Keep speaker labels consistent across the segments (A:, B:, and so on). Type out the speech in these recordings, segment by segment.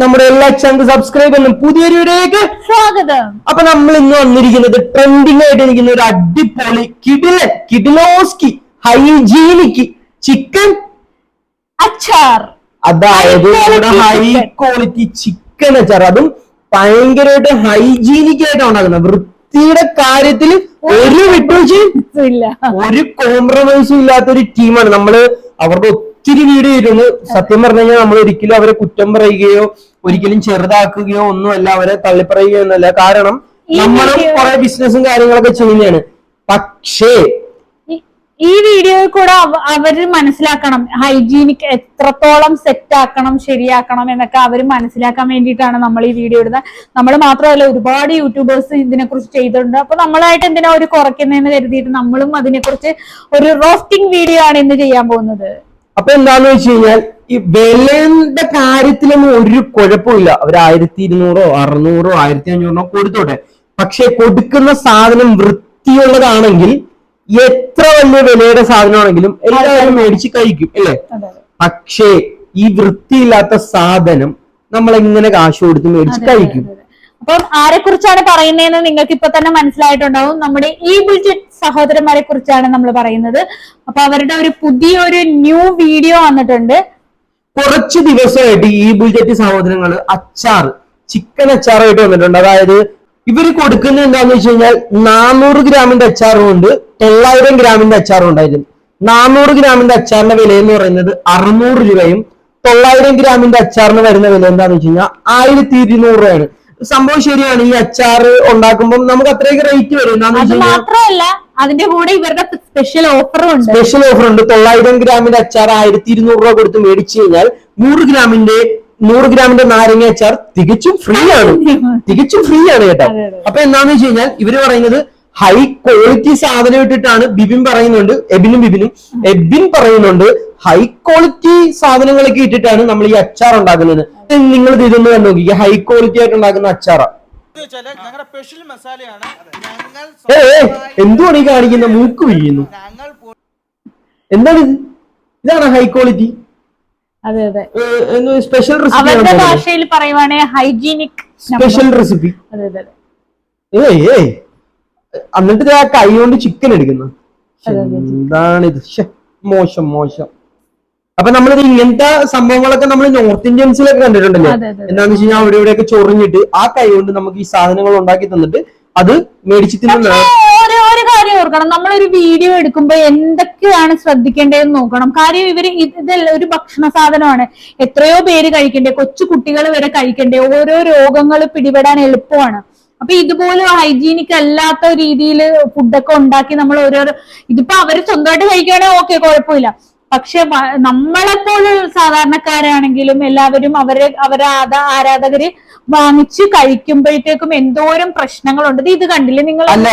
A: നമ്മുടെ എല്ലാ channel subscribe എന്നും പുതിയൊരു വീഡിയോയിലേക്ക്
B: സ്വാഗതം.
A: അപ്പൊ നമ്മൾ ഇന്ന് വന്നിരിക്കുന്നത് ട്രെൻഡിങ് ആയിട്ട് ഇരിക്കുന്ന ഒരു അടിപൊളി കിഡില കിഡിലോസ്കി ഹൈജീനിക് ചിക്കൻ
B: അച്ചാർ.
A: അതായത് ഹൈ ക്വാളിറ്റി ചിക്കൻ അച്ചാർ. അതും ഭയങ്കരമായിട്ട് ഹൈജീനിക് ആയിട്ടാണ് ഉണ്ടാക്കുന്നത്. വൃത്തിയുടെ കാര്യത്തിൽ ഒരു വിട്ടുവീഴ്ചയും ഒരു കോംപ്രമൈസും ഇല്ലാത്ത ഒരു ടീമാണ് നമ്മൾ അവരുടെ ഒത്തിരി വീഡിയോ ഇരുന്ന് സത്യം പറഞ്ഞു കഴിഞ്ഞാൽ നമ്മൾ ഒരിക്കലും അവരെ കുറ്റം പറയുകയോ ഒരിക്കലും ചെറുതാക്കുകയോ ഒന്നുമല്ല അവരെ തള്ളിപ്പറയുകയോ ഒന്നുമല്ല. കാരണം നമ്മളും കുറെ ബിസിനസ്സും കാര്യങ്ങളൊക്കെ ചെയ്യുന്നതാണ്. പക്ഷേ
B: ഈ- വീഡിയോ വീഡിയോയിൽ കൂടെ അവർ അവർ മനസ്സിലാക്കണം. ഹൈജീനിക് എത്രത്തോളം സെറ്റ് ആക്കണം ശരിയാക്കണം എന്നൊക്കെ അവർ മനസ്സിലാക്കാൻ വേണ്ടിയിട്ടാണ് നമ്മൾ ഈ വീഡിയോ ഇടുന്നത്. നമ്മൾ മാത്രമല്ല ഒരുപാട് യൂട്യൂബേഴ്സ് ഇതിനെക്കുറിച്ച് ചെയ്തിട്ടുണ്ട്. അപ്പൊ നമ്മളായിട്ട് എന്തിനാ ഒരു കുറയ്ക്കുന്നതെന്ന് കരുതിയിട്ട് നമ്മളും അതിനെക്കുറിച്ച് ഒരു റോസ്റ്റിംഗ് വീഡിയോ ആണ് ഇന്ന് ചെയ്യാൻ പോകുന്നത്.
A: അപ്പൊ എന്താന്ന് വെച്ച് കഴിഞ്ഞാൽ ഈ വിലയുടെ കാര്യത്തിലൊന്നും ഒരു കുഴപ്പമില്ല. അവർ ആയിരത്തി ഇരുന്നൂറോ അറുന്നൂറോ ആയിരത്തി അഞ്ഞൂറിനോ കൊടുത്തോട്ടെ. പക്ഷെ കൊടുക്കുന്ന സാധനം വൃത്തിയുള്ളതാണെങ്കിൽ എത്ര വലിയ വിലയുടെ സാധനമാണെങ്കിലും എല്ലാവരും മേടിച്ച് കഴിക്കും അല്ലേ? പക്ഷേ ഈ വൃത്തിയില്ലാത്ത സാധനം നമ്മൾ എങ്ങനെ കാശ് കൊടുത്ത് മേടിച്ച് കഴിക്കും?
B: അപ്പം ആരെ കുറിച്ചാണ് പറയുന്നതെന്ന് നിങ്ങൾക്ക് ഇപ്പൊ തന്നെ മനസ്സിലായിട്ടുണ്ടാവും. നമ്മുടെ ഈ ബുൾജറ്റ് സഹോദരന്മാരെ കുറിച്ചാണ് നമ്മൾ പറയുന്നത്. അപ്പൊ അവരുടെ ഒരു പുതിയൊരു ന്യൂ വീഡിയോ വന്നിട്ടുണ്ട്.
A: കുറച്ച് ദിവസമായിട്ട് ഈ ബുൾജറ്റ് സഹോദരങ്ങൾ അച്ചാർ ചിക്കൻ അച്ചാറായിട്ട് വന്നിട്ടുണ്ട്. അതായത് ഇവർ കൊടുക്കുന്നത് എന്താന്ന് വെച്ച് കഴിഞ്ഞാൽ നാനൂറ് ഗ്രാമിന്റെ അച്ചാറും ഉണ്ട് തൊള്ളായിരം ഗ്രാമിന്റെ അച്ചാറും ഉണ്ടായിരുന്നു. നാനൂറ് ഗ്രാമിന്റെ അച്ചാറിന്റെ വില എന്ന് പറയുന്നത് അറുന്നൂറ് രൂപയും തൊള്ളായിരം ഗ്രാമിന്റെ അച്ചാറിന് വരുന്ന വില എന്താന്ന് വെച്ച് കഴിഞ്ഞാൽ ആയിരത്തി ഇരുന്നൂറ് രൂപയാണ്. സംഭവം ശരിയാണ്. ഈ അച്ചാർ ഉണ്ടാക്കുമ്പോൾ നമുക്ക് അത്രയൊക്കെ റേറ്റ് വരും.
B: അത് മാത്രമല്ല അതിന്റെ കൂടെ ഇവരുടെ സ്പെഷ്യൽ ഓഫറും ഉണ്ട്.
A: സ്പെഷ്യൽ ഓഫർ ഉണ്ട്. തൊള്ളായിരം ഗ്രാമിന്റെ അച്ചാർ ആയിരത്തി ഇരുന്നൂറ് രൂപ കൊടുത്ത് മേടിച്ചു കഴിഞ്ഞാൽ നൂറ് ഗ്രാമിന്റെ നൂറ് ഗ്രാമിന്റെ നാരങ്ങ അച്ചാർ തികച്ചും ഫ്രീ ആണ്. തികച്ചും ഫ്രീ ആണ് കേട്ടോ. അപ്പൊ എന്താന്ന് വെച്ച് കഴിഞ്ഞാൽ ഇവർ പറയുന്നത് ഹൈ ക്വാളിറ്റി സാധനം ഇട്ടിട്ടാണ് ബിബിൻ പറയുന്നുണ്ട്. എബിനും ബിബിനും എബിൻ പറയുന്നുണ്ട് ഹൈ ക്വാളിറ്റി സാധനങ്ങളൊക്കെ ഇട്ടിട്ടാണ് നമ്മൾ ഈ അച്ചാർ ഉണ്ടാക്കുന്നത്. നിങ്ങൾ ഇത് ഇതൊന്ന് കണ്ടു നോക്കിക്കുക ഹൈ ക്വാളിറ്റി ആയിട്ട് ഉണ്ടാക്കുന്ന അച്ചാറാ.
C: ഇത് വെച്ചാൽ ഞങ്ങളുടെ സ്പെഷ്യൽ മസാലയാണ്. ഞങ്ങൾ
A: ഏ ഏ, എന്തുവാണ് ഈ കാണിക്കുന്ന? മൂക്ക് വീഴുന്നു എന്താണ് ഇത്? ഇതാണ് ഹൈ ക്വാളിറ്റി
B: അതെ അതെ.
A: സ്പെഷ്യൽ
B: അവരുടെ
A: റെസിപ്പി
B: ഭാഷയിൽ പറയുവാണെങ്കിൽ ഹൈജീനിക്
A: സ്പെഷ്യൽ റെസിപ്പി
B: അതെ അതെ.
A: ഏയ് ഏയ് എന്നിട്ട് ആ കൈ കൊണ്ട് ചിക്കൻ എടുക്കുന്നു.
B: അതെ, അതെ.
A: എന്താണിത് മോശം മോശം. അപ്പൊ നമ്മളിത് ഇങ്ങനത്തെ സംഭവങ്ങളൊക്കെ നമ്മൾ നോർത്ത് ഇന്ത്യൻസിലൊക്കെ കണ്ടിട്ടുണ്ടല്ലോ? എന്താണെന്ന് വെച്ച് കഴിഞ്ഞാൽ അവിടെ ഇവിടെയൊക്കെ ചൊറിഞ്ഞിട്ട് ആ കൈ കൊണ്ട് നമുക്ക് ഈ സാധനങ്ങൾ ഉണ്ടാക്കി തന്നിട്ട് അത് മേടിച്ചു
B: ഒരു കാര്യം ഓർക്കണം. നമ്മളൊരു വീഡിയോ എടുക്കുമ്പോൾ എന്തൊക്കെയാണ് ശ്രദ്ധിക്കേണ്ടതെന്ന് നോക്കണം. കാര്യം ഇവർ ഇതല്ല ഒരു ഭക്ഷണ സാധനമാണ്. എത്രയോ പേര് കഴിക്കണ്ടേ? കൊച്ചു കുട്ടികൾ വരെ കഴിക്കണ്ടേ? ഓരോ രോഗങ്ങൾ പിടിപെടാൻ എളുപ്പമാണ്. അപ്പൊ ഇതുപോലെ ഹൈജീനിക് അല്ലാത്ത രീതിയിൽ ഫുഡൊക്കെ ഉണ്ടാക്കി നമ്മൾ ഓരോരോ ഇതിപ്പോ അവർ സ്വന്തമായിട്ട് കഴിക്കുകയാണെങ്കിൽ ഓക്കെ കുഴപ്പമില്ല. പക്ഷെ നമ്മളെപ്പോലുള്ള സാധാരണക്കാരാണെങ്കിലും എല്ലാവരും അവരെ അവരെ ആരാധകര് വാങ്ങിച്ച് കഴിക്കുമ്പോഴത്തേക്കും എന്തോരം പ്രശ്നങ്ങളുണ്ട്. ഇത് കണ്ടില്ലേ നിങ്ങൾ?
A: അല്ല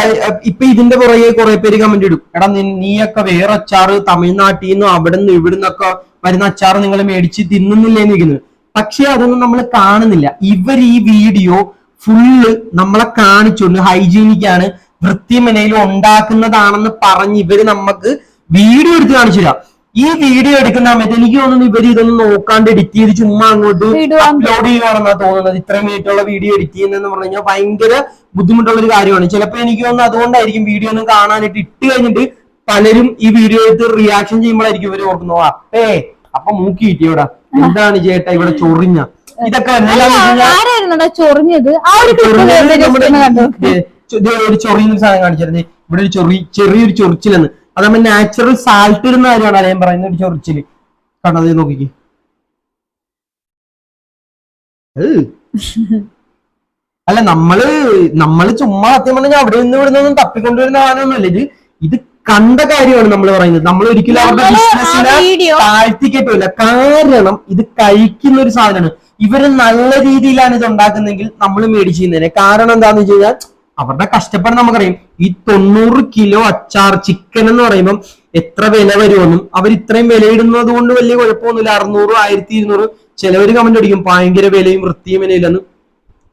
A: ഇപ്പൊ ഇതിന്റെ പുറകെ കുറെ പേര് കമന്റ് ഇടും. എടാ നീയൊക്കെ വേറെ അച്ചാറ് തമിഴ്നാട്ടിൽ നിന്നും അവിടെ നിന്ന് ഇവിടെ നിന്നൊക്കെ വരുന്ന അച്ചാറ് നിങ്ങൾ മേടിച്ച് തിന്നുന്നില്ലേന്ന് ഇരിക്കുന്നത് പക്ഷെ അതൊന്നും നമ്മൾ കാണുന്നില്ല. ഇവർ ഈ വീഡിയോ ഫുള്ള് നമ്മളെ കാണിച്ചുകൊണ്ട് ഹൈജീനിക് ആണ് വൃത്തിമനയിൽ ഉണ്ടാക്കുന്നതാണെന്ന് പറഞ്ഞ് ഇവർ നമുക്ക് വീഡിയോ എടുത്ത് കാണിച്ചില്ല ഈ വീഡിയോ എടുക്കുന്ന സമയത്ത് എനിക്ക് തോന്നുന്നു ഇവർ ഇതൊന്നും നോക്കാണ്ട് എഡിറ്റ് ചെയ്ത് ചുമ്മാ അങ്ങോട്ട് അപ്ലോഡ് ചെയ്യുകയാണെന്നാ തോന്നുന്നത്. ഇത്രയും മിനിറ്റുള്ള വീഡിയോ എഡിറ്റ് ചെയ്യുന്നതെന്ന് പറഞ്ഞു കഴിഞ്ഞാൽ ഭയങ്കര ബുദ്ധിമുട്ടുള്ള ഒരു കാര്യമാണ്. ചിലപ്പോ എനിക്ക് തോന്നുന്നു അതുകൊണ്ടായിരിക്കും വീഡിയോ ഒന്നും കാണാനായിട്ട് ഇട്ട് കഴിഞ്ഞിട്ട് പലരും ഈ വീഡിയോ എടുത്ത് റിയാക്ഷൻ ചെയ്യുമ്പോഴായിരിക്കും ഇവർ ഓർക്കുന്നു "ഓ, അപ്പേ അപ്പൊ മൂക്കി കിട്ടിയോടാ എന്താണ് ചേട്ടാ ഇവിടെ ചൊറിഞ്ഞ? ഇതൊക്കെ
B: ചൊറിഞ്ഞത്? ഒരു
A: ചൊറിയുന്ന സാധനം കാണിച്ചിരുന്നേ ഇവിടെ ഒരു ചൊറി ചെറിയൊരു ചൊറിച്ചിലെന്ന്. അത് നമ്മൾ നാച്ചുറൽ സാൾട്ട് ഇടുന്ന കാര്യമാണ് അദ്ദേഹം പറയുന്നത് ഒരു ചൊറിച്ചിൽ. കണ്ടത് നോക്കിക്ക്. അല്ല നമ്മൾ നമ്മൾ ചുമ്മാ സത്യം പറഞ്ഞാൽ അവിടെ നിന്ന് ഇവിടെ നിന്നും തപ്പിക്കൊണ്ടുവരുന്ന സാധനമൊന്നുമല്ല. ഇത് ഇത് കണ്ട കാര്യമാണ് നമ്മൾ പറയുന്നത്. നമ്മൾ ഒരിക്കലും അവരുടെ ബിസിനസ്സിനെ താഴ്ത്തിക്കേറ്റില്ല കാരണം ഇത് കഴിക്കുന്ന ഒരു സാധനമാണ്. ഇവർ നല്ല രീതിയിലാണ് ഇത് ഉണ്ടാക്കുന്നതെങ്കിൽ നമ്മൾ മേടിച്ചിരുന്നേനെ കാരണം എന്താന്ന് വെച്ച് കഴിഞ്ഞാൽ അവരുടെ കഷ്ടപ്പാട് നമുക്കറിയാം. ഈ തൊണ്ണൂറ് കിലോ അച്ചാർ ചിക്കൻ എന്ന് പറയുമ്പോൾ എത്ര വില വരുമെന്നും അവർ ഇത്രയും വിലയിടുന്നത് കൊണ്ട് വലിയ കുഴപ്പമൊന്നുമില്ല. അറുന്നൂറ് ആയിരത്തി ഇരുന്നൂറ്. ചിലവർ കമന്റ് അടിക്കും ഭയങ്കര വിലയും വൃത്തിയും വിലയില്ലെന്ന്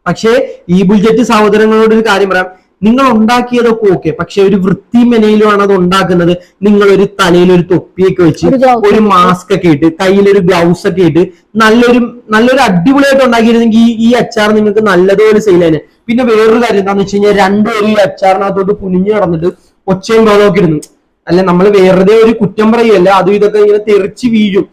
A: പക്ഷേ ഈ ബുൾജറ്റ് സഹോദരങ്ങളോട് ഒരു കാര്യം പറയാം. നിങ്ങൾ ഉണ്ടാക്കിയതൊക്കെ ഓക്കെ പക്ഷെ ഒരു വൃത്തി മെനയിലുമാണ് അത് ഉണ്ടാക്കുന്നത്. നിങ്ങൾ ഒരു തലയിൽ ഒരു തൊപ്പിയൊക്കെ വെച്ച്
B: ഒരു
A: മാസ്ക് ഒക്കെ. ഇട്ട് കയ്യിൽ ഒരു ഗ്ലൗസ് ഒക്കെ ഇട്ട് നല്ലൊരു നല്ലൊരു അടിപൊളിയായിട്ട് ഉണ്ടാക്കിയിരുന്നെങ്കിൽ ഈ- അച്ചാർ നിങ്ങൾക്ക് നല്ലതുപോലെ സെയിലാണ് പിന്നെ വേറൊരു കാര്യം എന്താണെന്ന് വെച്ച് കഴിഞ്ഞാൽ രണ്ടുപേരും ഈ അച്ചാറിനകത്തോട്ട് കുനിഞ്ഞു നടന്നിട്ട് ഒച്ചയും ബോധമൊക്കെ ഇരുന്നു അല്ല നമ്മൾ വെറുതെ ഒരു കുറ്റം പറയുകയല്ല അതും ഇതൊക്കെ ഇങ്ങനെ തെറിച്ച് വീഴും.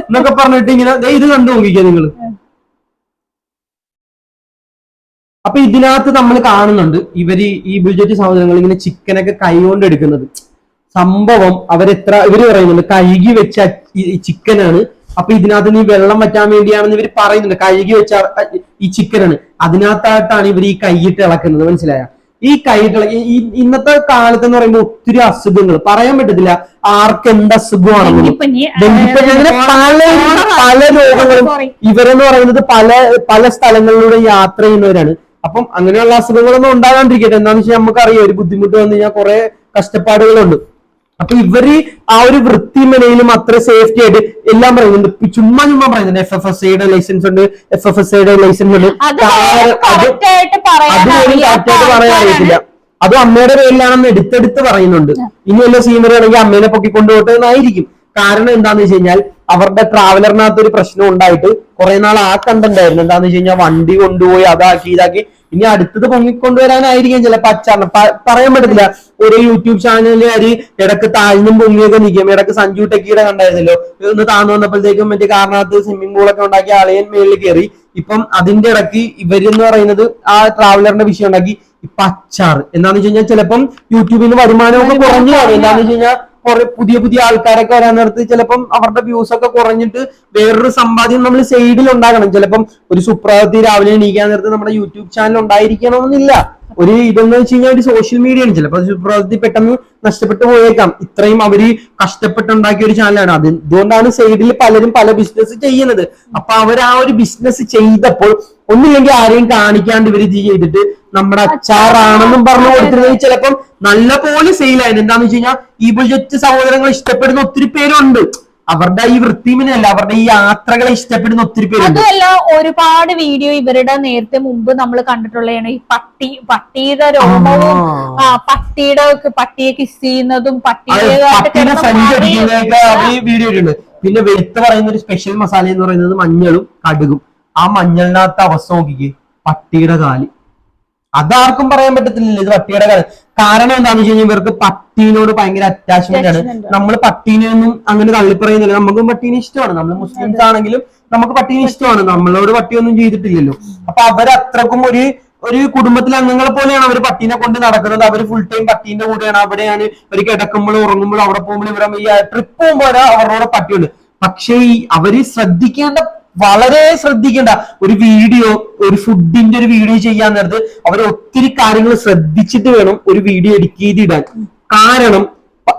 A: എന്നൊക്കെ പറഞ്ഞിട്ട് ഇങ്ങനെ ഇത് കണ്ടു നോക്കിക്കാ നിങ്ങൾ. അപ്പൊ ഇതിനകത്ത് നമ്മൾ കാണുന്നുണ്ട് ഇവർ ഈ ബുൾജറ്റ് സഹോദരങ്ങൾ ഇങ്ങനെ ചിക്കനൊക്കെ കൈകൊണ്ട് എടുക്കുന്നത്. സംഭവം അവരെത്ര ഇവർ പറയുന്നുണ്ട് കഴുകി വെച്ച ചിക്കനാണ് അപ്പൊ ഇതിനകത്ത് നീ വെള്ളം വറ്റാൻ വേണ്ടിയാണെന്ന് ഇവർ പറയുന്നുണ്ട്. കഴുകി വെച്ച ഈ ചിക്കനാണ്. അതിനകത്തായിട്ടാണ് ഇവർ ഈ കൈയിട്ട് ഇളക്കുന്നത്. മനസ്സിലായ? ഈ കൈയിട്ട് ഇന്നത്തെ കാലത്ത് എന്ന് പറയുമ്പോൾ ഒത്തിരി അസുഖങ്ങൾ. പറയാൻ പറ്റത്തില്ല ആർക്ക് എന്ത് അസുഖമാണെന്നും.
B: ഡെങ്കിപ്പനി,
A: പല പല രോഗങ്ങളും. ഇവരെന്ന് പറയുന്നത് പല പല സ്ഥലങ്ങളിലൂടെ യാത്ര ചെയ്യുന്നവരാണ്. അപ്പം അങ്ങനെയുള്ള അസുഖങ്ങളൊന്നും ഉണ്ടാകാണ്ടിരിക്കട്ടെ. എന്താണെന്ന് വെച്ചാൽ നമുക്കറിയാം ഒരു ബുദ്ധിമുട്ട് വന്നു കഴിഞ്ഞാൽ കുറെ കഷ്ടപ്പാടുകളുണ്ട്. അപ്പൊ ഇവർ ആ ഒരു വൃത്തി മെനയിലും അത്ര സേഫ്റ്റി ആയിട്ട് എല്ലാം പറയുന്നുണ്ട്. ചുമ്മാ ചുമ്മാ പറയുന്നുണ്ട്. എഫ് എഫ് എസ് ഐയുടെ ലൈസൻസ് ഉണ്ട്. എഫ് എഫ് എസ് ഐയുടെ ലൈസൻസ് ഉണ്ട്.
B: അത്
A: കറക്റ്റായിട്ട് പറയാൻ
B: അത്
A: അറിയത്തില്ല. അതും അമ്മയുടെ പേരിലാണെന്ന് എടുത്തെടുത്ത് പറയുന്നുണ്ട്. ഇനി വല്ല സീനറി ആണെങ്കിൽ അമ്മേനെ പൊക്കിക്കൊണ്ടുപോട്ടെ എന്നായിരിക്കും. കാരണം എന്താന്ന് വെച്ച് കഴിഞ്ഞാൽ അവരുടെ ട്രാവലറിനകത്ത് ഒരു പ്രശ്നം ഉണ്ടായിട്ട് കുറെ നാൾ ആ കണ്ടുണ്ടായിരുന്നു എന്താന്ന് വെച്ച് കഴിഞ്ഞാൽ വണ്ടി കൊണ്ടുപോയി അതാക്കി ഇതാക്കി ഇനി അടുത്തത് പൊങ്ങിക്കൊണ്ടുവരാനായിരിക്കും ചിലപ്പോ അച്ചാറിന് പറയാൻ പറ്റത്തില്ല. ഒരു യൂട്യൂബ് ചാനലുകാര് ഇടയ്ക്ക് താഴ്ന്നും പൊങ്ങിയൊക്കെ നിൽക്കും ഇടയ്ക്ക് സഞ്ജു ടെക്കിയുടെ കണ്ടായിരുന്നല്ലോ. ഒന്ന് താഴ്ന്നു വന്നപ്പോഴത്തേക്കും മറ്റേ കാരണത്ത് സ്വിമ്മിംഗ് പൂളൊക്കെ ഉണ്ടാക്കി അളിയൻ മേളിൽ കയറി. ഇപ്പം അതിന്റെ ഇടയ്ക്ക് ഇവരെന്ന് പറയുന്നത് ആ ട്രാവലറിന്റെ വിഷയം ഉണ്ടാക്കി. ഇപ്പൊ അച്ചാർ. എന്താണെന്ന് വെച്ച് കഴിഞ്ഞാൽ ചിലപ്പം യൂട്യൂബിൽ നിന്ന് വരുമാനമൊക്കെ കുറഞ്ഞു കാണും. എന്താണെന്ന് വെച്ച് കഴിഞ്ഞാൽ കുറെ പുതിയ പുതിയ ആൾക്കാരൊക്കെ വരാൻ നേരത്ത് ചിലപ്പം അവരുടെ വ്യൂസ് ഒക്കെ കുറഞ്ഞിട്ട് വേറൊരു സമ്പാദ്യം നമ്മൾ സൈഡിൽ ഉണ്ടാകണം. ചിലപ്പം ഒരു സുപ്രഭാതത്തിൽ രാവിലെ എണീക്കാൻ നേരത്ത് നമ്മുടെ യൂട്യൂബ് ചാനൽ ഉണ്ടായിരിക്കണമെന്നില്ല. ഒരു ഇതെന്ന് വെച്ച് കഴിഞ്ഞാൽ ഒരു സോഷ്യൽ മീഡിയ ആണ്. ചിലപ്പോൾ സുപ്രഭാതത്തിൽ പെട്ടെന്ന് നഷ്ടപ്പെട്ടു പോയേക്കാം. ഇത്രയും അവർ കഷ്ടപ്പെട്ടുണ്ടാക്കിയ ഒരു ചാനലാണ് അത് ഇതുകൊണ്ടാണ് സൈഡിൽ പലരും പല ബിസിനസ് ചെയ്യുന്നത്. അപ്പൊ അവർ ആ ഒരു ബിസിനസ് ചെയ്തപ്പോൾ ഒന്നില്ലെങ്കിൽ ആരെയും കാണിക്കാണ്ട് ഇവർ ചെയ്തിട്ട് നമ്മുടെ അച്ചാറാണെന്നും പറഞ്ഞു കൊടുത്തിരുന്നെങ്കിൽ ചിലപ്പം നല്ല പോലെ സെയിലായിരുന്നു എന്താന്ന് വെച്ച് കഴിഞ്ഞാൽ ഈ ബുജറ്റ് സഹോദരങ്ങൾ ഇഷ്ടപ്പെടുന്ന ഒത്തിരി പേരുണ്ട്. അവരുടെ ഈ വൃത്തിമിനല്ല അവരുടെ ഈ യാത്രകളെ ഇഷ്ടപ്പെടുന്ന ഒത്തിരി പേരുണ്ട്.
B: അതുമല്ല ഒരുപാട് വീഡിയോ ഇവരുടെ നേരത്തെ മുമ്പ് നമ്മൾ കണ്ടിട്ടുള്ളതാണ്. ഈ പട്ടി പട്ടിയുടെ രോമവും പട്ടിയുടെ പട്ടിയെ കിസ് ചെയ്യുന്നതും
A: പട്ടിയുടെ
B: പട്ടിയുടേതായിട്ട്
A: പട്ടിനെ
B: കിടന്ന്
A: സഞ്ചി
B: മാറി-
A: അടിക്കുന്നതൊക്കെ അവർ വീഡിയോ ഉണ്ട് പിന്നെ വെളുത്ത് പറയുന്ന ഒരു സ്പെഷ്യൽ മസാല എന്ന് പറയുന്നത് മഞ്ഞളും കടുകും. ആ മഞ്ഞളിനകത്ത് അവസ്ഥ നോക്കിക്കേ. പട്ടിയുടെ കാൽ. അതാർക്കും പറയാൻ പറ്റത്തില്ലല്ലോ ഇത് പട്ടിയുടെ കാര്യം. കാരണം എന്താണെന്ന് വെച്ച് കഴിഞ്ഞാൽ ഇവർക്ക് പട്ടീനോട് ഭയങ്കര അറ്റാച്ച്മെന്റ് ആണ്. നമ്മൾ പട്ടീനെ ഒന്നും അങ്ങനെ തള്ളിപ്പറയുന്നില്ല. നമുക്കും പട്ടീനെ ഇഷ്ടമാണ്. നമ്മൾ മുസ്ലിംസ് ആണെങ്കിലും നമുക്ക് പട്ടീനെ ഇഷ്ടമാണ്. നമ്മളോട് പട്ടിയൊന്നും ചെയ്തിട്ടില്ലല്ലോ. അപ്പൊ അവരത്രക്കും ഒരു ഒരു കുടുംബത്തിലെ അംഗങ്ങളെ പോലെയാണ് അവർ പട്ടീനെ കൊണ്ട് നടക്കുന്നത്. അവർ ഫുൾ ടൈം പട്ടീന്റെ കൂടെയാണ്. അവിടെയാണ് ഒരു കിടക്കുമ്പോഴും ഉറങ്ങുമ്പോഴും അവിടെ പോകുമ്പോഴും ഇവരെ ട്രിപ്പ് പോകുമ്പോൾ അവരുടെ പട്ടിയുണ്ട്. പക്ഷേ ഈ അവർ ശ്രദ്ധിക്കേണ്ട വളരെ ശ്രദ്ധിക്കേണ്ട ഒരു വീഡിയോ ഒരു ഫുഡിന്റെ ഒരു വീഡിയോ ചെയ്യാൻ നേരത്ത് അവർ ഒത്തിരി കാര്യങ്ങൾ ശ്രദ്ധിച്ചിട്ട് വേണം ഒരു വീഡിയോ എഡിറ്റ് ചെയ്തിടാൻ. കാരണം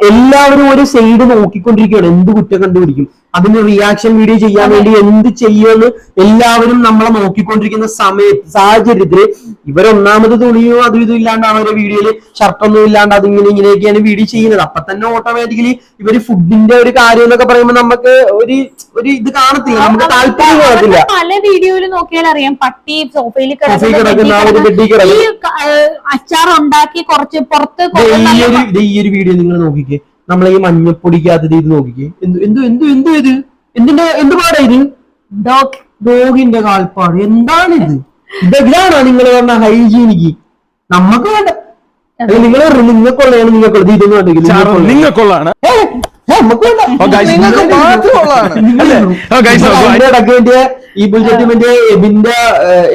A: എല്ലാവരും ഒരു സൈഡ് നോക്കിക്കൊണ്ടിരിക്കുകയാണ്. എന്ത് കുറ്റം കണ്ടുപിടിക്കും? അതിന് റിയാക്ഷൻ വീഡിയോ ചെയ്യാൻ വേണ്ടി എന്ത് ചെയ്യുമെന്ന് എല്ലാവരും നമ്മളെ നോക്കിക്കൊണ്ടിരിക്കുന്ന സമയത്ത് സാഹചര്യത്തിൽ ഇവരൊന്നാമത് തുണിയോ അതും ഇതും ഇല്ലാണ്ടാണ് അവരെ വീഡിയോയിൽ ഷർട്ടൊന്നും ഇല്ലാണ്ട് അതിങ്ങനെ ഇങ്ങനെയൊക്കെയാണ് വീഡിയോ ചെയ്യുന്നത്. അപ്പൊ തന്നെ ഓട്ടോമാറ്റിക്കലി ഇവർ ഫുഡിന്റെ ഒരു കാര്യം എന്നൊക്കെ പറയുമ്പോൾ നമുക്ക് ഒരു ഒരു ഇത് കാണത്തില്ല. നമുക്ക് താല്പര്യം കാണത്തില്ല.
B: പല വീഡിയോയിൽ നോക്കിയാൽ അറിയാം പട്ടി സോഫയിൽ
A: സോഫയിൽ കിടക്കുന്ന
B: അച്ചാർ ഉണ്ടാക്കി കുറച്ച് പുറത്ത് ഈയൊരു
A: ഈ ഒരു ഈ ഒരു വീഡിയോ നിങ്ങൾ നോക്കിക്കേ. നമ്മളെ ഈ മഞ്ഞപ്പൊടിക്കകത്ത് ഇത് നോക്കിക്കേ. എന്ത് എന്തു എന്തു എന്തു ഇത്? എന്തിന്റെ എന്ത് പാടാ ഇത്?
B: ഡോഗ്.
A: ഡോഗിന്റെ കാൽപ്പാട്. എന്താണ് ഇത്? ഇത് നിങ്ങൾ പറഞ്ഞ ഹൈജീനിക്ക്? നമുക്ക് വേണ്ട. നിങ്ങൾ നിങ്ങൾക്കുള്ളതാണ് നിങ്ങൾക്കുള്ളത്. ഇതൊന്നും വേണ്ടെങ്കിൽ
D: നിങ്ങൾക്കുള്ളതാണ്.
A: ഈ ബുൾജറ്റിന്റെ എബിന്റെ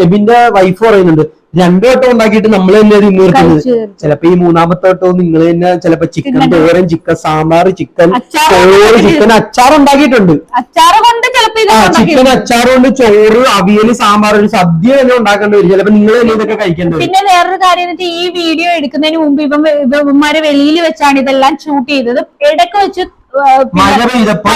A: എബിന്റെ വൈഫ് പറയുന്നുണ്ട്. രണ്ടു വട്ടം ഉണ്ടാക്കിയിട്ട് നമ്മൾ തന്നെ അത് ചിലപ്പോ ഈ മൂന്നാമത്തെ വട്ടവും നിങ്ങൾ തന്നെ ചിലപ്പോ ചിക്കൻ തോരൻ ചിക്കൻ സാമ്പാർ ചിക്കൻ ചോറ് ചിക്കൻ അച്ചാർ ഉണ്ടാക്കിയിട്ടുണ്ട്. ചിക്കൻ അച്ചാർ കൊണ്ട് ചോറ് അവിയൽ സാമ്പാർ ഒരു സദ്യ തന്നെ ഉണ്ടാക്കേണ്ടി വരും. ചിലപ്പോ നിങ്ങൾ തന്നെ ഇതൊക്കെ കഴിക്കേണ്ടി വരും.
B: പിന്നെ വേറൊരു കാര്യം ഈ വീഡിയോ എടുക്കുന്നതിന് മുമ്പ് ഇവൻ ഇവന്മാരെ വെളിയിൽ വെച്ചാണ് ഇതെല്ലാം ഷൂട്ട് ചെയ്തത്. ഇടയ്ക്ക് വെച്ച്
A: മഴ പെയ്തപ്പോ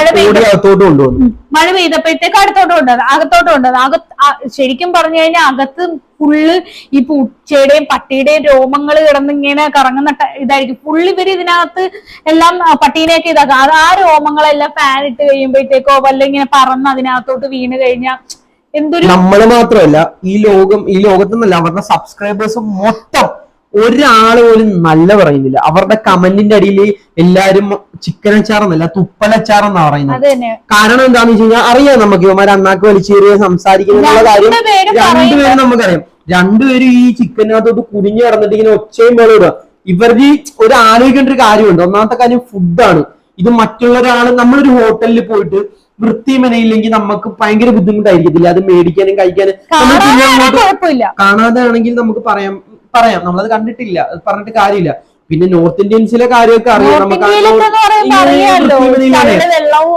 A: അകത്തോട്ട് കൊണ്ടുവന്നു.
B: മഴ പെയ്തപ്പോഴത്തേക്ക് അടുത്തോട്ട് കൊണ്ടുവന്നത്. അകത്തോട്ട് കൊണ്ടുവന്നത്. അകത്ത് ശരിക്കും പറഞ്ഞു കഴിഞ്ഞാൽ അകത്ത് ഫുള്ള് ഈ പൂച്ചയുടെയും പട്ടിയുടെയും രോമങ്ങൾ കിടന്ന് ഇങ്ങനെ കറങ്ങുന്ന ഇതായിരിക്കും. ഫുള്ള് ഇവർ ഇതിനകത്ത് എല്ലാം പട്ടീനെയൊക്കെ ഇതാക്കുക അത് ആ രോമങ്ങളെല്ലാം ഫാൻ ഇട്ട് കഴിയുമ്പോഴത്തേക്കോ വല്ല ഇങ്ങനെ പറന്ന് അതിനകത്തോട്ട് വീണ് കഴിഞ്ഞാൽ എന്തൊരു
A: നമ്മൾ മാത്രമല്ല ഈ ലോകം ഈ ലോകത്തെന്നല്ല അവരുടെ സബ്സ്ക്രൈബേഴ്സ് മൊത്തം ഒരാൾ പോലും നല്ല പറയുന്നില്ല. അവരുടെ കമന്റിന്റെ അടിയിൽ എല്ലാരും ചിക്കൻ അച്ചാറെന്നല്ല തുപ്പലച്ചാറെന്നാ പറയുന്നത്. കാരണം എന്താന്ന് വെച്ച് കഴിഞ്ഞാൽ അറിയാം നമുക്ക് ഇവന്മാർ അണ്ണാക്ക് വലിച്ചേറിയ സംസാരിക്കുന്ന കാര്യം
B: രണ്ടുപേരും
A: നമുക്കറിയാം. രണ്ടുപേരും ഈ ചിക്കനകത്തോട്ട് കുനിഞ്ഞു കിടന്നിട്ട് ഇങ്ങനെ ഒച്ചയും പോലെ ഇടുക. ഇവരുടെ ഒരു ആലോചിക്കേണ്ട ഒരു കാര്യമുണ്ട്. ഒന്നാമത്തെ കാര്യം ഫുഡാണ്. ഇത് മറ്റുള്ള ഒരാൾ നമ്മളൊരു ഹോട്ടലിൽ പോയിട്ട് വൃത്തി മെനയില്ലെങ്കിൽ നമുക്ക് ഭയങ്കര ബുദ്ധിമുട്ടായിരിക്കത്തില്ല. അത് മേടിക്കാനും കഴിക്കാനും. കാണാതെ ആണെങ്കിൽ നമുക്ക് പറയാം പറയാം. നമ്മളത് കണ്ടിട്ടില്ല. അത് പറഞ്ഞിട്ട് കാര്യമില്ല. പിന്നെ നോർത്ത് ഇന്ത്യൻസിലെ കാര്യമൊക്കെ അറിയാം. നമുക്ക്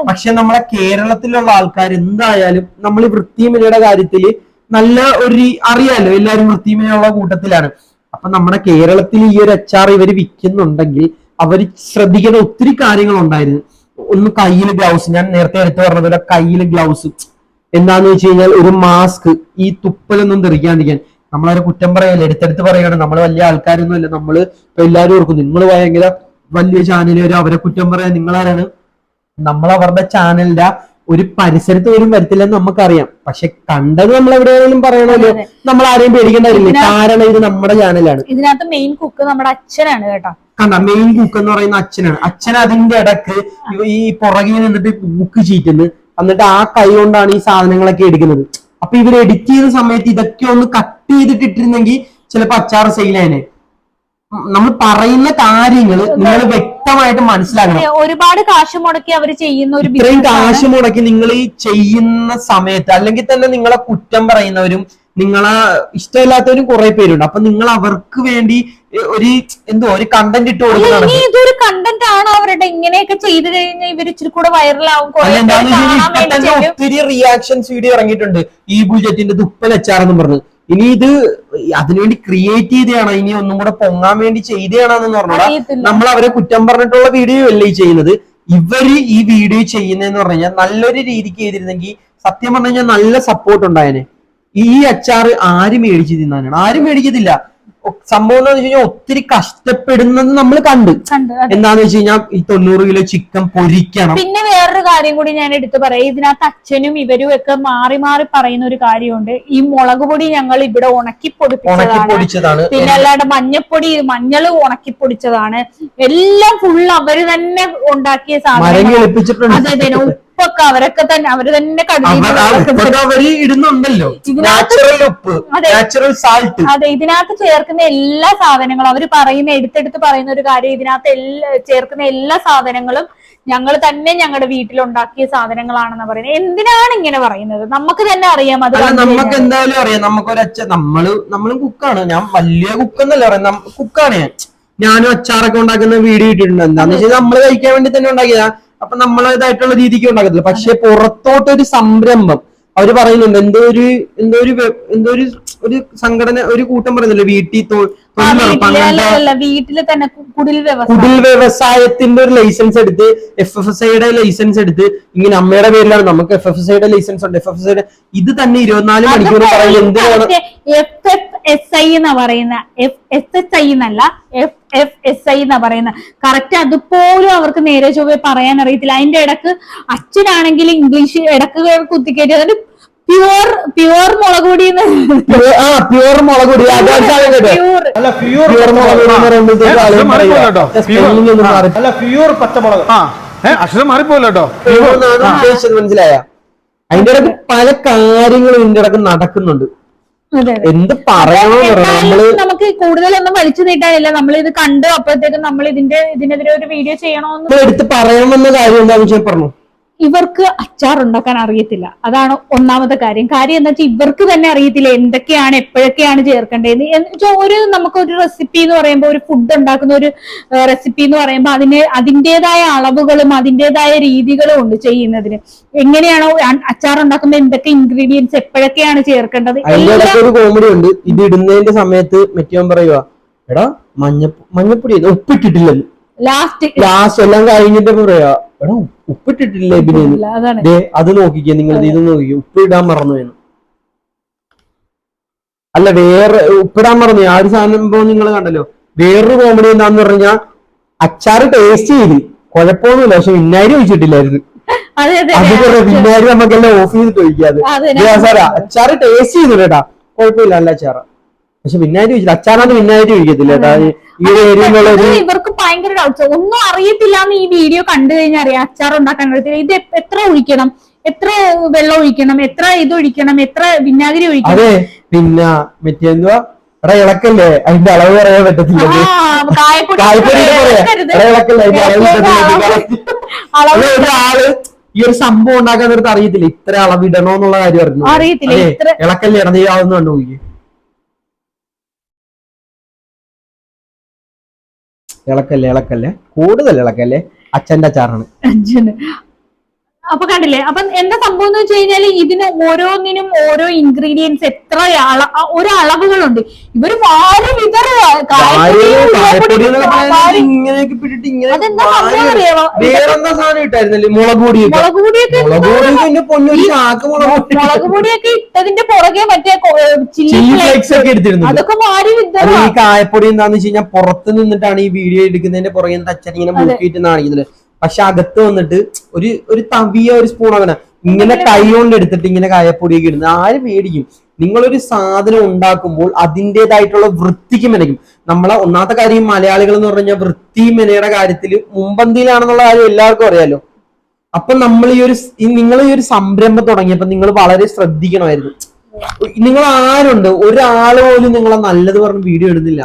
A: പക്ഷെ നമ്മളെ കേരളത്തിലുള്ള ആൾക്കാർ എന്തായാലും നമ്മൾ വൃത്തിമനയുടെ കാര്യത്തിൽ നല്ല ഒരു അറിയാലോ എല്ലാരും വൃത്തിമനയുള്ള കൂട്ടത്തിലാണ്. അപ്പൊ നമ്മുടെ കേരളത്തിൽ ഈ ഒരു അച്ചാർ ഇവർ വിൽക്കുന്നുണ്ടെങ്കിൽ അവർ ശ്രദ്ധിക്കേണ്ട ഒത്തിരി കാര്യങ്ങൾ ഉണ്ടായിരുന്നു ഒന്ന് കയ്യിൽ ഗ്ലൗസ്. ഞാൻ നേരത്തെ എടുത്തു പറഞ്ഞതുപോലെ കയ്യിൽ ഗ്ലൗസ്. എന്താന്ന് വെച്ച് കഴിഞ്ഞാൽ ഒരു മാസ്ക് ഈ തുപ്പലൊന്നും തെറിക്കാണ്ടിരിക്കാൻ നമ്മളവരെ കുറ്റം പറയല്ല? എടുത്തെടുത്ത് പറയാണ്. നമ്മൾ വലിയ ആൾക്കാരൊന്നും അല്ല നമ്മൾ ഇപ്പൊ എല്ലാരും ഓർക്കും നിങ്ങൾ ഭയങ്കര വലിയ ചാനലുകാർ അവരെ കുറ്റം പറയാൻ നിങ്ങളാരാണ്? നമ്മൾ അവരുടെ ചാനലിന്റെ ഒരു പരിസരത്ത് പോലും വരത്തില്ലെന്ന് നമുക്കറിയാം. പക്ഷെ കണ്ടത് നമ്മൾ എവിടെയാണെങ്കിലും
B: പറയണല്ലോ
A: നമ്മൾ ആരെയും പേടിക്കേണ്ടതില്ല. കാരണം ഇത് നമ്മുടെ ചാനലാണ്
B: ഇതിനകത്ത് മെയിൻ കുക്ക് നമ്മുടെ അച്ഛനാണ് കേട്ടോ.
A: കണ്ട? മെയിൻ കുക്ക് എന്ന് പറയുന്ന അച്ഛനാണ്. അച്ഛൻ അതിന്റെ ഇടയ്ക്ക് ഈ പുറകിൽ നിന്നിട്ട് കുക്ക് ചീറ്റുന്നു. എന്നിട്ട് ആ കൈ കൊണ്ടാണ് ഈ സാധനങ്ങളൊക്കെ എടുക്കുന്നത്. അപ്പൊ ഇവർ എഡിറ്റ് ചെയ്യുന്ന സമയത്ത് ഇതൊക്കെ ഒന്ന് കട്ട് ചെയ്തിട്ട് ഇട്ടിരുന്നെങ്കിൽ ചിലപ്പോ അച്ചാർ സെയിലേനെ നമ്മൾ പറയുന്ന കാര്യങ്ങൾ നിങ്ങൾ വ്യക്തമായിട്ട് മനസ്സിലാക്കണം.
B: ഒരുപാട് കാശ് മുടക്കി അവർ ചെയ്യുന്ന ഒരു
A: ഇത്രയും കാശ് മുടക്കി നിങ്ങൾ ഈ ചെയ്യുന്ന സമയത്ത് അല്ലെങ്കിൽ തന്നെ നിങ്ങളെ കുറ്റം പറയുന്നവരും നിങ്ങളെ ഇഷ്ടമില്ലാത്തവരും കുറെ പേരുണ്ട്. അപ്പൊ നിങ്ങൾ അവർക്ക് വേണ്ടി ഒരു എന്തോ ഒരു കണ്ടന്റ് ഇട്ട് കൊടുക്കുന്നതാണ്.
B: ഇതൊരു കണ്ടന്റ് ആണോ അവരുടെ? ഇങ്ങനെയൊക്കെ ചെയ്തു കഴിഞ്ഞാൽ ഇവർ ഇച്ചിരി കൂടെ വൈറലാവും.
A: ഒത്തിരി റിയാക്ഷൻസ് വീഡിയോ ഇറങ്ങിയിട്ടുണ്ട്. ഈ ബുജറ്റിന്റെ തുപ്പൽ അച്ചാറെന്നും പറഞ്ഞു. ഇനി ഇത് അതിനുവേണ്ടി ക്രിയേറ്റ് ചെയ്തതാണോ ഇനി ഒന്നും കൂടെ പൊങ്ങാൻ വേണ്ടി ചെയ്തതാണെന്ന് പറഞ്ഞാൽ. നമ്മൾ അവരെ കുറ്റം പറഞ്ഞിട്ടുള്ള വീഡിയോ അല്ലേ ഈ ചെയ്യുന്നത്? ഇവർ ഈ വീഡിയോ ചെയ്യുന്നതെന്ന് പറഞ്ഞു കഴിഞ്ഞാൽ നല്ലൊരു രീതിക്ക് ചെയ്തിരുന്നെങ്കിൽ സത്യം പറഞ്ഞു കഴിഞ്ഞാൽ നല്ല സപ്പോർട്ട് ഉണ്ടായേനെ. ഈ അച്ചാറ് ആര് മേടിച്ച് തിന്നാനാണ്? ആരും മേടിക്കത്തില്ല. സംഭവം എന്താന്ന് വെച്ച് കഴിഞ്ഞാൽ ഒത്തിരി കഷ്ടപ്പെടുന്നത് നമ്മൾ കണ്ട്. എന്താന്ന് വെച്ച് കഴിഞ്ഞാൽ ഈ തൊണ്ണൂറ് കിലോ ചിക്കൻ പൊരിക്കണം.
B: പിന്നെ വേറൊരു കാര്യം കൂടി ഞാൻ എടുത്തു പറയാം. ഇതിനകത്ത് അച്ഛനും ഇവരും ഒക്കെ മാറി മാറി പറയുന്ന ഒരു കാര്യമുണ്ട്. ഈ മുളക് പൊടി ഞങ്ങൾ ഇവിടെ ഉണക്കി പൊടിപ്പിച്ചതാണ്.
A: പൊടിച്ചതാണ്.
B: പിന്നെ അല്ലാണ്ട് മഞ്ഞപ്പൊടി മഞ്ഞൾ ഉണക്കി പൊടിച്ചതാണ്. എല്ലാം ഫുൾ അവർ തന്നെ ഉണ്ടാക്കിയ
A: സാധനം
B: അതെ ഉപ്പൊക്കെ അവരൊക്കെ തന്നെ
A: അവർ തന്നെ ഇടുന്നുണ്ടല്ലോ നാച്ചുറൽ ഉപ്പ്
B: അതെ.
A: നാച്ചുറൽ സാൾട്ട്
B: അതെ ഇതിനകത്ത് ചേർക്കുന്ന എല്ലാ സാധനങ്ങളും അവർ പറയുന്ന എടുത്തെടുത്ത് പറയുന്ന ഒരു കാര്യം ഇതിനകത്ത് എല്ലാ ചേർക്കുന്ന എല്ലാ സാധനങ്ങളും ഞങ്ങൾ തന്നെ ഞങ്ങളുടെ വീട്ടിൽ ഉണ്ടാക്കിയ സാധനങ്ങളാണെന്ന് പറയുന്നത്. എന്തിനാണ് ഇങ്ങനെ പറയുന്നത്? നമുക്ക് തന്നെ അറിയാം അത്
A: നമുക്ക്. എന്തായാലും അറിയാം. നമുക്കൊരു അച്ഛൻ നമ്മൾ നമ്മളും കുക്കാണ്. ഞാൻ വലിയ കുക്കെന്നല്ല പറയാം. കുക്കാണ് ഞാൻ. ഞാനും അച്ചാറൊക്കെ ഉണ്ടാക്കുന്ന വീഡിയോ ഇട്ടിട്ടുണ്ട്. എന്താന്ന് വെച്ചാൽ നമ്മൾ കഴിക്കാൻ വേണ്ടി തന്നെ ഉണ്ടാക്കിയതാ. അപ്പൊ നമ്മളേതായിട്ടുള്ള രീതിക്ക് ഉണ്ടാക്കത്തില്ല. പക്ഷെ പുറത്തോട്ടൊരു സംരംഭം. അവർ പറയുന്നുണ്ട് എന്തോ ഒരു എന്തോ ഒരു എന്തോ ഒരു ഒരു സംഘടന ഒരു കൂട്ടം പറഞ്ഞില്ല? വീട്ടിൽ
B: വീട്ടിൽ തന്നെ കുടിൽ
A: വ്യവസായത്തിന്റെ ഒരു ലൈസൻസ് എടുത്ത് എഫ് എഫ് എസ് ഐയുടെ ലൈസൻസ് എടുത്ത് ഇങ്ങനെ അമ്മയുടെ പേരിലാണ്. നമുക്ക് എഫ് എഫ് എസ് ഐയുടെ ലൈസൻസ് ഉണ്ട്. എഫ് എഫ് എസ് ഐയുടെ ഇത് തന്നെ ഇരുപത്തിനാല് മണിക്കൂർ പറയുന്നത് എന്തിനാണ്
B: എഫ് എഫ് എസ് ഐ എന്നാ പറയുന്ന എഫ് എസ് എസ് ഐ എന്നല്ല എഫ് എഫ് എസ് ഐ എന്നാ പറയുന്നത് കറക്റ്റ് അതുപോലും അവർക്ക് നേരെ ചൊവ്വേ പറയാൻ അറിയത്തില്ല. അതിന്റെ ഇടയ്ക്ക് അച്ഛനാണെങ്കിൽ ഇംഗ്ലീഷ് ഇടയ്ക്ക് കുത്തിക്കേറ്റി പ്യുവർ പ്യുവർ മുളക് പൊടി
A: ആ പ്യുവർ മുളക് പൊടി. കേട്ടോ.
B: പ്യുവർ
C: അല്ല പ്യൂർ
A: പ്യുവർ മുളക് പൊടി എന്ന് പറയുമ്പോഴത്തേക്ക്.
D: കേട്ടോ.
C: പ്യൂർ പച്ചമുളക്.
D: ആ അക്ഷരം മാറിപ്പോയല്ലോ കേട്ടോ.
A: Pure. മനസ്സിലായ? അതിന്റെ ഇടയ്ക്ക് പല കാര്യങ്ങളും ഇതിന്റെ ഇടയ്ക്ക് നടക്കുന്നുണ്ട്. എന്ത് പറയണമെന്ന് പറയാം
B: നമ്മൾ നമുക്ക് കൂടുതലൊന്നും വലിച്ചു നീട്ടാനില്ല. നമ്മൾ ഇത് കണ്ടു അപ്പോഴത്തേക്കും നമ്മൾ ഇതിന്റെ ഇതിനെതിരെ ഒരു വീഡിയോ
A: ചെയ്യണോന്ന് എടുത്ത് പറയാമെന്ന കാര്യം എന്താണെന്ന് വെച്ചാൽ പറഞ്ഞു.
B: ഇവർക്ക് അച്ചാർ ഉണ്ടാക്കാൻ അറിയത്തില്ല. അതാണ് ഒന്നാമത്തെ കാര്യം. കാര്യം എന്താ വെച്ചാൽ ഇവർക്ക് തന്നെ അറിയത്തില്ല എന്തൊക്കെയാണ് എപ്പോഴൊക്കെയാണ് ചേർക്കേണ്ടത് എന്ന് വെച്ചാൽ ഒരു നമുക്ക് ഒരു റെസിപ്പി എന്ന് പറയുമ്പോൾ ഒരു ഫുഡ് ഉണ്ടാക്കുന്ന ഒരു റെസിപ്പി എന്ന് പറയുമ്പോൾ അതിന് അതിന്റെതായ അളവുകളും അതിന്റെതായ രീതികളും ഉണ്ട് ചെയ്യുന്നതിന്. എങ്ങനെയാണോ അച്ചാർ ഉണ്ടാക്കുമ്പോൾ എന്തൊക്കെ ഇൻഗ്രീഡിയൻസ് എപ്പോഴൊക്കെയാണ് ചേർക്കേണ്ടത്?
A: ഒരു കോമഡി ഉണ്ട്. ഇത് ഇടുന്നതിന്റെ സമയത്ത് മെറ്റിയോൻ പറയുക എടാ മഞ്ഞ മഞ്ഞപ്പൊടി ഉപ്പിട്ടിട്ടില്ലെന്ന്
B: ലാസ്റ്റ്
A: ലാസ്റ്റ് എല്ലാം കഴിഞ്ഞിട്ട് പറയാ എടാ ഉപ്പിട്ടിട്ടില്ലേ പിന്നെ അത് നോക്കിക്കേ നിങ്ങൾ ഇത് നോക്കിക്കേ ഉപ്പിടാൻ മറന്നു വേണം അല്ല വേറെ ഉപ്പിടാൻ മറന്നു ആ ഒരു സാധനം നിങ്ങൾ കണ്ടല്ലോ. വേറൊരു കോമഡി എന്താന്ന് പറഞ്ഞാൽ അച്ചാറ് ടേസ്റ്റ് ചെയ്ത്. കുഴപ്പമൊന്നുമില്ല പക്ഷെ വിനാഗിരി ഒഴിച്ചിട്ടില്ലായിരുന്നു. പിന്നാരി നമുക്കെല്ലാം ഓഫ്
B: ചെയ്ത്
A: സാറാ അച്ചാറ് ടേസ്റ്റ് ചെയ്തു കേട്ടാ. കുഴപ്പമില്ല നല്ല അച്ചാറാ. പക്ഷെ പിന്നാരി ഒഴിച്ചില്ല. അച്ചാറാണ് പിന്നാരി ഒഴിക്കത്തില്ല കേട്ടാ. ഈ ഏരിയയിലുള്ള
B: ഇവർക്ക് ഭയങ്കര ഡൗട്ട്സ് ഒന്നും അറിയത്തില്ല എന്ന് ഈ വീഡിയോ കണ്ടു കഴിഞ്ഞാൽ അറിയാം അച്ചാർ ഉണ്ടാക്കാൻ കഴിയത്തില്ല. ഇത് എത്ര ഒഴിക്കണം? എത്ര വെള്ളം ഒഴിക്കണം? എത്ര ഇത് ഒഴിക്കണം? എത്ര വിനാഗിരി ഒഴിക്കണം?
A: പിന്നെ എടാ ഇളക്കല്ലേ? അതിന്റെ അളവ് പറയാൻ പറ്റത്തില്ല. ഒരാൾ ഈ ഒരു സംഭവം ഉണ്ടാക്കാൻ നേരത്തെ അറിയത്തില്ല. ഇത്ര അളവിടണോന്നുള്ള കാര്യം അറിഞ്ഞു
B: അറിയത്തില്ല,
A: ഇളക്കല്ലേ? ഇടതയാവുന്ന കണ്ടു ഇളക്കല്ലേ ഇളക്കല്ലേ? കൂടുതൽ ഇളക്കല്ലേ? അച്ഛന്റെ അച്ചാറാണ്.
B: അഞ്ചിന് അപ്പൊ കണ്ടില്ലേ? അപ്പൊ എന്താ സംഭവം എന്ന് വെച്ച് കഴിഞ്ഞാൽ ഇതിന് ഓരോന്നിനും ഓരോ ഇൻഗ്രീഡിയൻസ് എത്ര ഒരു അളവുകളുണ്ട് ഇവർ വാരി വിതറുക. അതെന്താ സംഭവം അറിയാമോ?
A: മുളക് പൊടിയൊക്കെ.
B: മുളക് പൊടിയൊക്കെ ഇട്ടതിന്റെ പുറകെ മറ്റേ ചില്ലി ഫ്ലേക്സ്
A: ഒക്കെ
B: അതൊക്കെ വാരി വിതറുക
A: ഈ കായപ്പൊടി എന്താന്ന് വെച്ച് കഴിഞ്ഞാൽ പുറത്ത് നിന്നിട്ടാണ് ഈ വീഡിയോ എടുക്കുന്നതിന്റെ പുറകെ അച്ഛൻ ഇങ്ങനെ മുക്കിയിട്ട് കാണിക്കുന്നത് പക്ഷെ അകത്ത് വന്നിട്ട് ഒരു ഒരു തവിയ ഒരു സ്പൂൺ അങ്ങനെ ഇങ്ങനെ കൈ കൊണ്ട് എടുത്തിട്ട് ഇങ്ങനെ കായപ്പൊടിയൊക്കെ ഇടുന്നത്. ആര് മേടിക്കും? നിങ്ങളൊരു സാധനം ഉണ്ടാക്കുമ്പോൾ അതിന്റെതായിട്ടുള്ള വൃത്തിക്ക് മെനയ്ക്കും. നമ്മളെ ഒന്നാമത്തെ കാര്യം മലയാളികൾ എന്ന് പറഞ്ഞാൽ കഴിഞ്ഞാൽ വൃത്തി മെനയുടെ കാര്യത്തിൽ മുമ്പന്തിയിലാണെന്നുള്ള കാര്യം എല്ലാവർക്കും അറിയാലോ. അപ്പൊ നമ്മൾ ഈ ഒരു നിങ്ങൾ ഈ ഒരു സംരംഭം തുടങ്ങിയപ്പോ നിങ്ങൾ വളരെ ശ്രദ്ധിക്കണമായിരുന്നു. നിങ്ങൾ ആരുണ്ട് ഒരാൾ പോലും നിങ്ങളെ നല്ലത് പറഞ്ഞ് വീഡിയോ ഇടുന്നില്ല.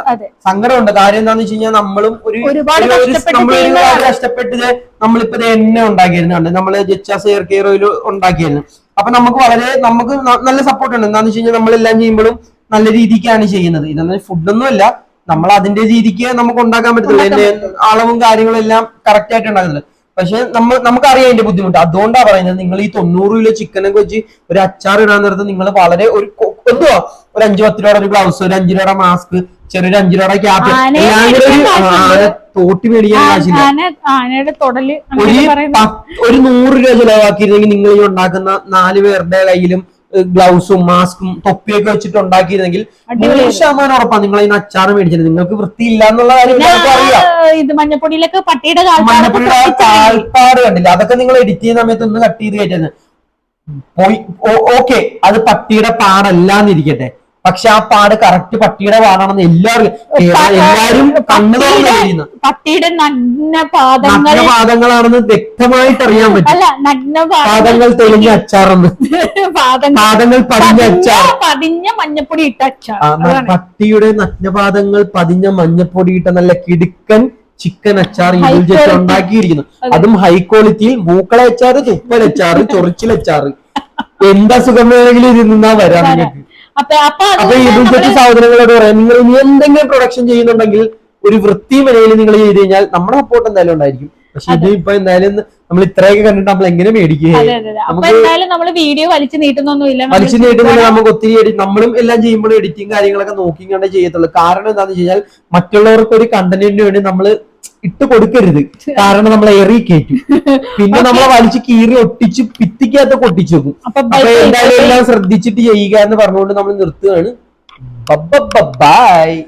A: സങ്കടമുണ്ട്. കാര്യം എന്താന്ന് വെച്ച് കഴിഞ്ഞാൽ നമ്മളും ഒരു
B: നമ്മളൊരുപാട്
A: ഒരു- ഒരു-
B: കഷ്ടപ്പെട്ട്
A: നമ്മൾ ഒരുപാട്
B: ചെയ്യുന്നതാണ്.
A: കഷ്ടപ്പെട്ട് നമ്മളിപ്പോ എന്നെ ഉണ്ടാക്കിയിരുന്നുണ്ട് നമ്മൾ ജച്ചാസ് ഹെയർ കെയർ ഉണ്ടാക്കിയിരുന്നു അപ്പൊ നമുക്ക് വളരെ നമുക്ക് നല്ല സപ്പോർട്ട് ഉണ്ട്. എന്താന്ന് വെച്ച് കഴിഞ്ഞാൽ നമ്മളെല്ലാം ചെയ്യുമ്പോഴും നല്ല രീതിക്കാണ് ചെയ്യുന്നത്. ഇതെന്ന് ഫുഡൊന്നും അല്ല നമ്മൾ അതിന്റെ രീതിക്ക് നമുക്ക് ഉണ്ടാക്കാൻ പറ്റത്തില്ല അതിന്റെ അളവും കാര്യങ്ങളും എല്ലാം കറക്റ്റ് ആയിട്ട് ഉണ്ടാക്കുന്നില്ല പക്ഷെ നമ്മൾ നമുക്കറിയാം അതിന്റെ ബുദ്ധിമുട്ട്. അതുകൊണ്ടാണ് പറയുന്നത് നിങ്ങൾ ഈ തൊണ്ണൂറ് കിലോ ചിക്കനൊക്കെ വെച്ച് ഒരു അച്ചാർ ഇടാൻ നേരത്ത് നിങ്ങൾ വളരെ ഒരു എന്തുവാ? ഒരു അഞ്ചു പത്ത് രൂപയുടെ ഒരു ഗ്ലൗസ് ഒരു അഞ്ചു രൂപയുടെ മാസ്ക് ചെറിയൊരു അഞ്ചു രൂപയുടെ ക്യാപ് തോട്ടി മേടിക്കാൻ കാശില്ല. ഒരു നൂറ് രൂപ ചിലവാക്കിയിരുന്നെങ്കിൽ നിങ്ങൾ ഈ ഉണ്ടാക്കുന്ന നാല് പേരുടെ കയ്യിലും ഗ്ലൗസും മാസ്കും തൊപ്പിയൊക്കെ വെച്ചിട്ട് ഉണ്ടാക്കിയിരുന്നെങ്കിൽ നൂറ് ശതമാനം ഉറപ്പാണ്. നിങ്ങൾ അതിന് അച്ചാറ് മേടിച്ചത്. നിങ്ങൾക്ക് വൃത്തിയില്ല എന്നുള്ള കാര്യം അറിയാം.
B: ഇത് മഞ്ഞപ്പൊടിയിലൊക്കെ പട്ടിയുടെ
A: മഞ്ഞപ്പൊടിയുടെ ആ കാൽപ്പാട് കണ്ടില്ല? അതൊക്കെ നിങ്ങൾ എഡിറ്റ് ചെയ്യുന്ന സമയത്ത് ഒന്ന് കട്ട് ചെയ്ത് കയറ്റുന്നത് പോയി ഓക്കെ. അത് പട്ടിയുടെ പാടല്ലാന്നിരിക്കട്ടെ. പക്ഷെ ആ പാട് കറക്റ്റ് പട്ടിയുടെ പാടാണെന്ന് എല്ലാവരും എല്ലാവരും കണ്ണു തുറന്ന്
B: പട്ടിയുടെ- നഗ്ന പാദങ്ങൾ
A: പാദങ്ങളാണെന്ന് വ്യക്തമായിട്ട് അറിയാൻ പറ്റും.
B: അല്ല നഗ്ന
A: പാദങ്ങൾ തെളിഞ്ഞ അച്ചാറെന്ന്.
B: പാദങ്ങൾ
A: പതിഞ്ഞ അച്ചാർ
B: പതിഞ്ഞ- മഞ്ഞപ്പൊടി ഇട്ട അച്ചാർ
A: പട്ടിയുടെ നഗ്നപാദങ്ങൾ പതിഞ്ഞ മഞ്ഞപ്പൊടി ഇട്ട നല്ല കിടുക്കൻ ചിക്കൻ അച്ചാർ. ഉണ്ടാക്കിയിരിക്കുന്നു. അതും. ഹൈ ക്വാളിറ്റിയിൽ മൂക്കള അച്ചാറ് തുപ്പൽ അച്ചാറ് ചൊറിച്ചിൽ അച്ചാറ് എന്താ സുഖം വേണമെങ്കിലും ഇത് നിന്നാ വരാം. നിങ്ങൾക്ക്.
B: അപ്പൊ അപ്പൊ
A: സഹോദരങ്ങളോട് പറയാം. നിങ്ങൾ ഇനി എന്തെങ്കിലും പ്രൊഡക്ഷൻ ചെയ്യുന്നുണ്ടെങ്കിൽ ഒരു വൃത്തി നിലയിൽ നിങ്ങൾ ചെയ്ത് കഴിഞ്ഞാൽ നമ്മുടെ സപ്പോർട്ട് എന്തായാലും ഉണ്ടായിരിക്കും. പക്ഷെ ഇത് ഇപ്പൊ എന്തായാലും നമ്മൾ ഇത്രയൊക്കെ കണ്ടിട്ട് നമ്മൾ എങ്ങനെ മേടിക്കുക
B: അതെ അതെ അതെ.
A: നമുക്ക്
B: എന്തായാലും നമ്മൾ വീഡിയോ വലിച്ചു നീട്ടുന്നൊന്നുമില്ല നമ്മൾ
A: വലിച്ചു നീട്ടുന്നില്ല നമുക്ക് ഒത്തിരി നമ്മളും എല്ലാം ചെയ്യുമ്പോൾ എഡിറ്റിംഗ് കാര്യങ്ങളൊക്കെ നോക്കി കണ്ടേ ചെയ്യത്തുള്ളൂ. കാരണം എന്താണെന്ന് വെച്ച് കഴിഞ്ഞാൽ മറ്റുള്ളവർക്ക് ഒരു കണ്ടന്റിന് വേണ്ടി നമ്മൾ ഇട്ട് കൊടുക്കരുത്. കാരണം നമ്മളെ എറി കയറ്റും. പിന്നെ നമ്മളെ വലിച്ച് കീറി ഒട്ടിച്ച് പിത്തിക്കകത്ത് ഒട്ടിച്ചു വെക്കും.
B: അപ്പൊ.
A: എന്തായാലും എല്ലാം ശ്രദ്ധിച്ചിട്ട് ചെയ്യുക എന്ന് പറഞ്ഞുകൊണ്ട് നമ്മൾ നിർത്തുകയാണ്. ബൈ.